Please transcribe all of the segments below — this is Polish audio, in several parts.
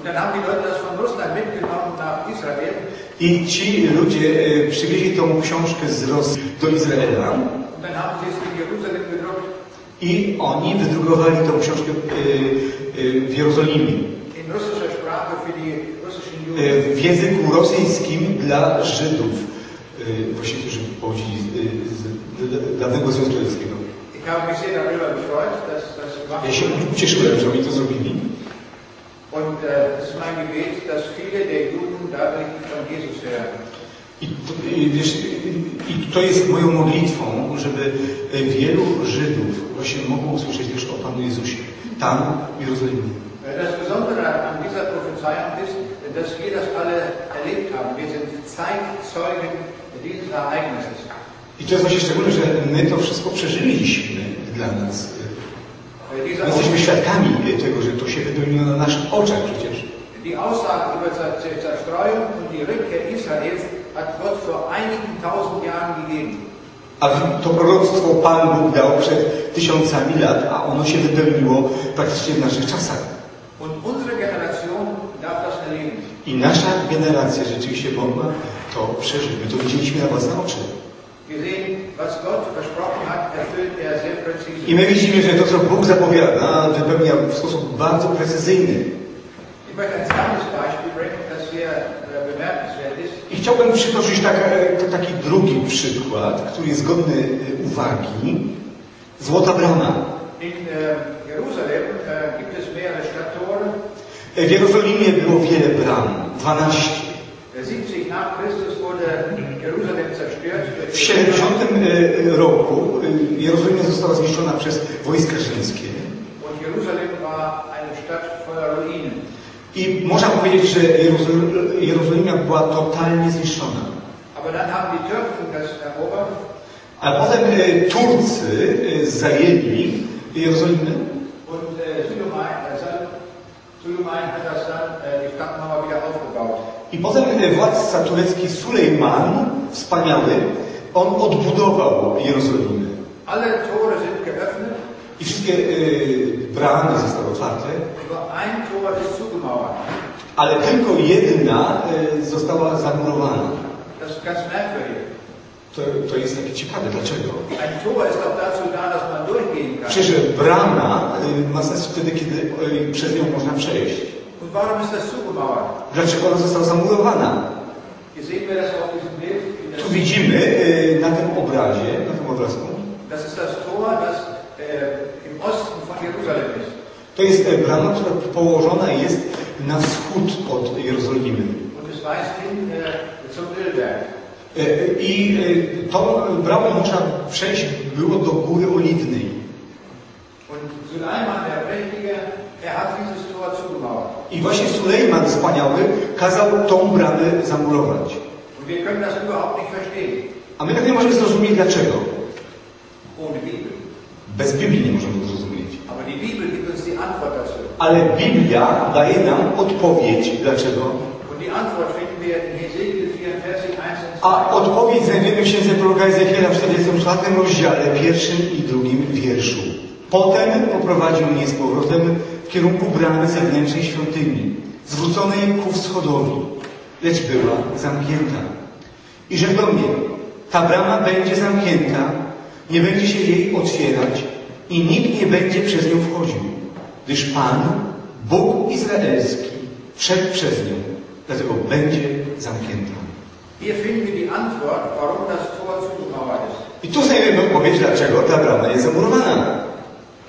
Und dann haben die Leute das von Russland mitgenommen nach Israel. I ci ludzie e, przywieźli tą książkę z Rosji do Izraela Und dann haben sie es in Jerusalem gedruckt, i oni wydrukowali tą książkę e, e, w Jerozolimie. in russischer Sprache für die russischen Juden. W języku rosyjskim dla Żydów, właśnie którzy pochodzili z, dawnego Związku Radzieckiego. Ich habe mich sehr darüber gefreut, dass das gemacht Ja się ucieszyłem, że oni to zrobili. Und äh, es ist mein Gebet, dass viele der Juden dadurch von Jesus. I wiesz, i- to jest moją modlitwą, żeby e, wielu Żydów właśnie mogło usłyszeć wiesz, o Panu Jezusie. Tam, w Jerozolimie. Äh, Das Besondere an dieser Prophezeiung ist, dass wir das alle erlebt haben. Wir sind Zeitzeugen dieses Ereignisses. I to jest właśnie szczególne, że my to wszystko przeżyliśmy dla nas. Jesteśmy świadkami tego, że to się wypełniło na naszych oczach przecież. Die Aussage über Zer- Zer- Zerstreuung und die Rückkehr Israels hat Gott vor einigen tausend Jahren gegeben. A to proroctwo Pan Bóg dał przed tysiącami lat, a ono się wypełniło praktycznie w naszych czasach. I nasza generacja rzeczywiście mogła to przeżyć. My to widzieliśmy na własne oczy. I my widzimy, że to, co Bóg zapowiada, wypełnia w sposób bardzo precyzyjny. Bemerkenswert ist. I chciałbym przytoczyć taka, taki drugi przykład, który jest godny y, uwagi. Złota brama. Es mehrere Stadttore. W Jerozolimie było wiele bram, 12. Äh, 70 nach Christus wurde Jerusalem zerstört. W 70 y, roku y, Jerozolima została zniszczona przez wojska rzymskie. I można powiedzieć, że Jerozol- Jerozolima była totalnie zniszczona. A potem y, Turcy zajęli Jerozolimę. I potem władca turecki Sulejman, wspaniały, on odbudował Jerozolimę. Alle Tore sind geöffnet, I wszystkie y, bramy zostały otwarte, ein Tor ist zugemauert. ale tylko jedna y, została zamurowana. Das ist ganz merkwürdig. To, to jest takie ciekawe, dlaczego? Przecież brama y, ma sens wtedy, kiedy y, przez nią można przejść. Dlaczego ona została zamurowana? Tu widzimy y, na tym obrazie, na tym obrazku, das ist das Tor, das äh, im Osten von Jerusalem ist. to jest y, brama, która położona jest na wschód od Jerozolimy. Äh. Y, I y, tą bramą można przejść było do Góry Oliwnej. I właśnie Sulejman wspaniały kazał tą bramę zamurować. A my tak nie możemy zrozumieć dlaczego. Bez Biblii nie możemy to zrozumieć. Ale Biblia daje nam odpowiedź dlaczego. Und die Antwort finden wir in Hesekiel 44, 1 und 2. A odpowiedź znajdziemy w księdze proroka Ezechiela w 44 rozdziale, pierwszym i drugim wierszu. Potem poprowadził mnie z powrotem w kierunku bramy zewnętrznej świątyni, zwróconej ku wschodowi, lecz była zamknięta. I rzekł do mnie, ta brama będzie zamknięta, nie będzie się jej otwierać i nikt nie będzie przez nią wchodził, gdyż Pan, Bóg Izraelski, wszedł przez nią, dlatego będzie zamknięta. I tu znajdziemy odpowiedź, dlaczego ta brama jest zamurowana.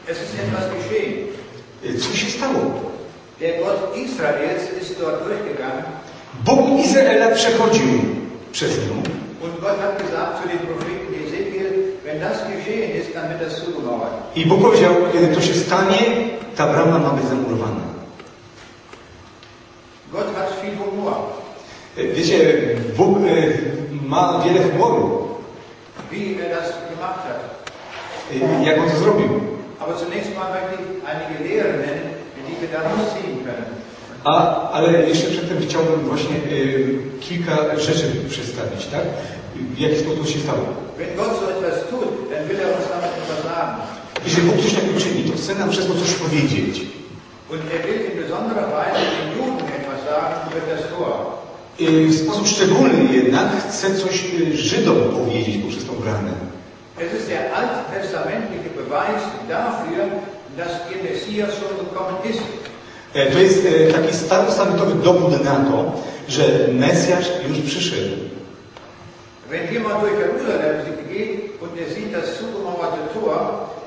Geschehen. Co się stało? Bóg Izraela przechodził przez nią i Bóg powiedział, kiedy to się stanie, ta brama ma być zamurowana. Humor. Wiecie, Bóg e, ma wiele humoru, e, jak on to zrobił. Aber zunächst mal möchte ich einige Lehren nennen, die wir daraus ziehen können. A, ale jeszcze przedtem chciałbym właśnie e, kilka rzeczy przedstawić, tak? W jaki sposób się stało. Jeżeli Bóg coś takiego czyni, to chce nam przez to coś powiedzieć. Y, W sposób szczególny jednak chcę coś y, Żydom powiedzieć poprzez tą bramę. Es ist der alttestamentliche Beweis dafür, dass ihr Messias schon gekommen ist. E, To jest e, taki starostamentowy dowód na to, że Mesjasz już przyszedł. Wenn jemand durch Jerusalem geht und er sieht das zugemauerte Tor,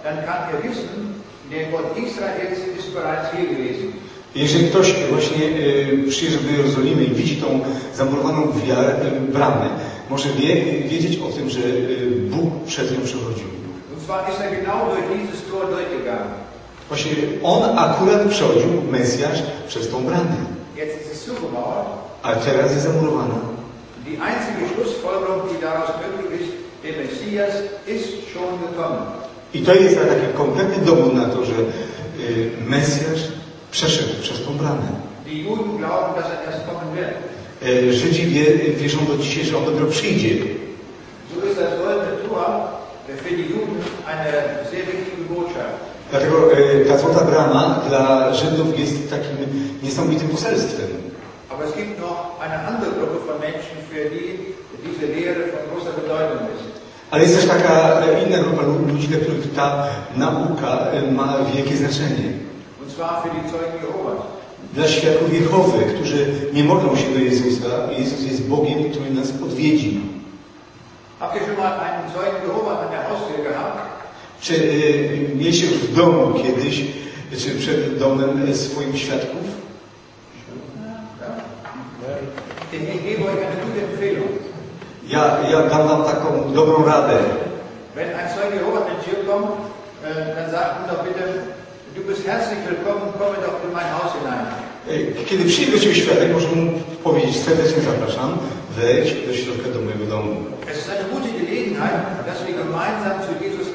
dann kann er wissen, der Gott Israels ist bereits hier gewesen. Jeżeli ktoś właśnie e, przyjeżdża do Jerozolimy i widzi tą zamurowaną wiarę, bramę, może wie, wiedzieć o tym, że Bóg przez nią przechodził. Und zwar ist er genau durch dieses Tor durchgegangen. Właśnie on akurat przechodził, Mesjasz, przez tą bramę. A teraz jest zamurowana. Die einzige Schlussfolgerung, die daraus möglich ist, der Messias ist schon gekommen. I to jest taki kompletny dowód na to, że y, Mesjasz przeszedł przez tą bramę. Die Juden glauben, dass er erst kommen wird. E, Żydzi wie, wierzą do dzisiaj, że on dopiero przyjdzie. So ist das goldene Tor für die Juden eine sehr wichtige Botschaft. Dlatego e, ta złota brama dla Żydów jest takim niesamowitym poselstwem. Aber es gibt noch eine andere Gruppe von Menschen, für die diese Lehre von großer Bedeutung ist. Ale jest też taka e, inna grupa lu- ludzi, dla których ta nauka e, ma wielkie znaczenie. Und zwar für die Zeugen Jehovas. Dla świadków Jehowy, którzy nie modlą się do Jezusa. Jezus jest Bogiem, który nas odwiedzi. Habt ihr schon mal einen Zeugen Jehovas an der Haustür gehabt? Czy y, mieliście w domu kiedyś, czy przed domem e, swoich świadków? Ja? Ja, dam wam taką dobrą radę. Wenn ein Zeuge Jehovas in die Tür kommt, äh, dann sagt ihm doch bitte, du bist herzlich willkommen, komme doch in mein Haus hinein. Kiedy przyjdzie do Ciebie świadek, możesz mu powiedzieć, serdecznie zapraszam, wejdź do środka do mojego domu. Es ist eine gute Gelegenheit, dass wir gemeinsam zu Jesus.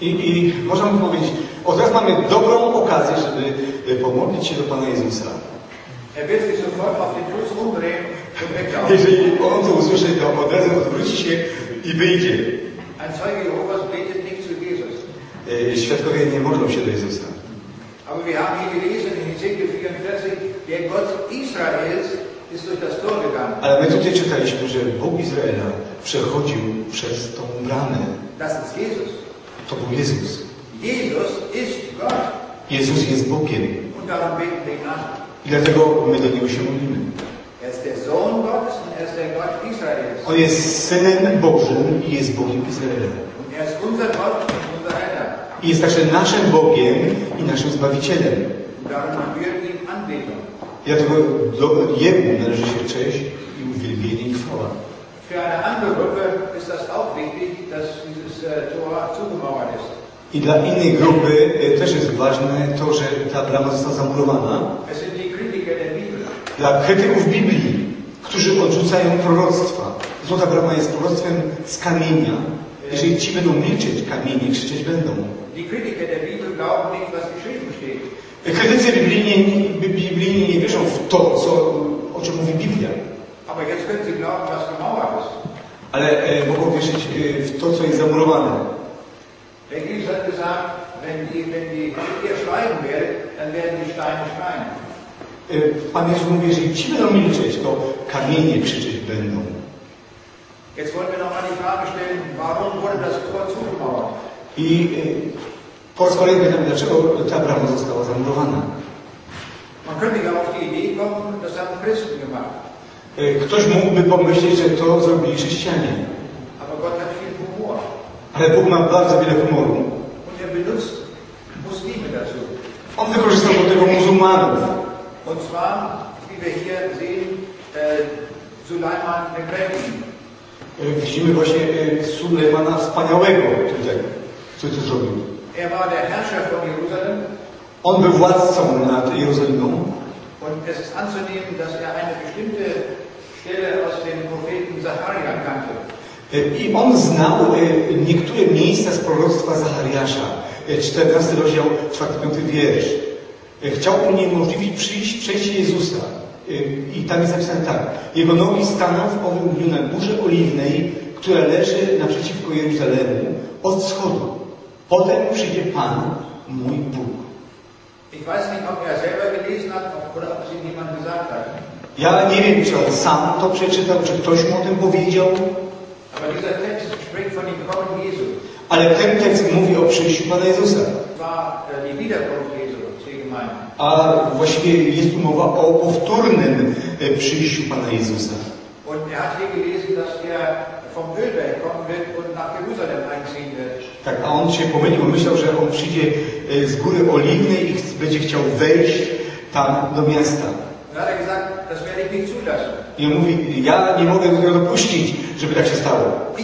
I, I można powiedzieć, o teraz mamy dobrą okazję, żeby e, pomodlić się do Pana Jezusa. Jeżeli on to usłyszy, to od razu odwróci się i wyjdzie. E, Świadkowie nie modlą się do Jezusa. Aber wir haben hier gelesen in Ezekiel 44, der Gott Israels ist durch das Tor gegangen. Ale my tutaj czytaliśmy, że Bóg Izraela przechodził przez tą bramę. Das ist Jesus. To był Jezus. Jezus jest Bogiem. I dlatego my do Niego się modlimy. On jest Synem Bożym i jest Bogiem Izraela. I jest także naszym Bogiem i naszym Zbawicielem. Dlatego do Jemu należy się cześć i uwielbienie i chwała. Für eine andere Gruppe ist das auch wichtig, dass dieses äh, Tor zugemauert ist. I dla innej grupy e, też jest ważne to, że ta brama została zamurowana. Dla krytyków Biblii, którzy odrzucają proroctwa. Złota brama jest proroctwem z kamienia. Jeżeli ci będą milczeć, kamienie krzyczeć będą. Krytycy biblijni, biblijni nie wierzą w to, co, o czym mówi Biblia. Aber jetzt können sie glauben, was. Ale e, mogą wierzyć e, w to, co jest zamurowane. Jesus hat gesagt, wenn, die, wenn die, dann werden die Steine schreien. Pan Jezus mówi, jeżeli ci będą milczeć, to kamienie krzyczeć będą. Jetzt wollen wir nochmal die Frage stellen, warum wurde das Tor zugemauert? I e, po raz kolejny pytam, dlaczego ta brama została zamurowana. Man könnte ja auf die Idee kommen, das haben Christen gemacht. E, Ktoś mógłby pomyśleć, że to zrobili chrześcijanie. Humor. Ale Bóg ma bardzo wiele humoru. On wykorzystał do tego muzułmanów. Und zwar, wie wir hier sehen, Suleiman den Widzimy właśnie e, Sulejmana Wspaniałego tutaj, co to zrobił. Er war der Herrscher von Jerusalem On był władcą nad Jerozolimą und es ist anzunehmen, dass er eine bestimmte Stelle aus dem Propheten Zacharia kannte. E, i on znał e, niektóre miejsca z proroctwa Zachariasza, e, 14 rozdział, 4-5 wiersz. E, Chciał uniemożliwić przyjść, przejście Jezusa. E, I tam jest napisane tak. Jego nogi staną w owym dniu na górze oliwnej, która leży naprzeciwko Jeruzalemu, od wschodu. Potem przyjdzie Pan, mój Bóg. Ich weiß nicht, ob er selber gelesen hat oder ob es ihm jemand gesagt hat. Ja nie wiem, czy on sam to przeczytał, czy ktoś mu o tym powiedział, ale ten tekst mówi o przyjściu Pana Jezusa. Gemeinde. A właściwie jest tu mowa o powtórnym e, przyjściu Pana Jezusa. Tak, a on się pomylił, myślał, że on przyjdzie e, z góry Oliwnej i będzie chciał wejść tam do miasta. I on mówi, ja nie mogę tego dopuścić, żeby tak się stało.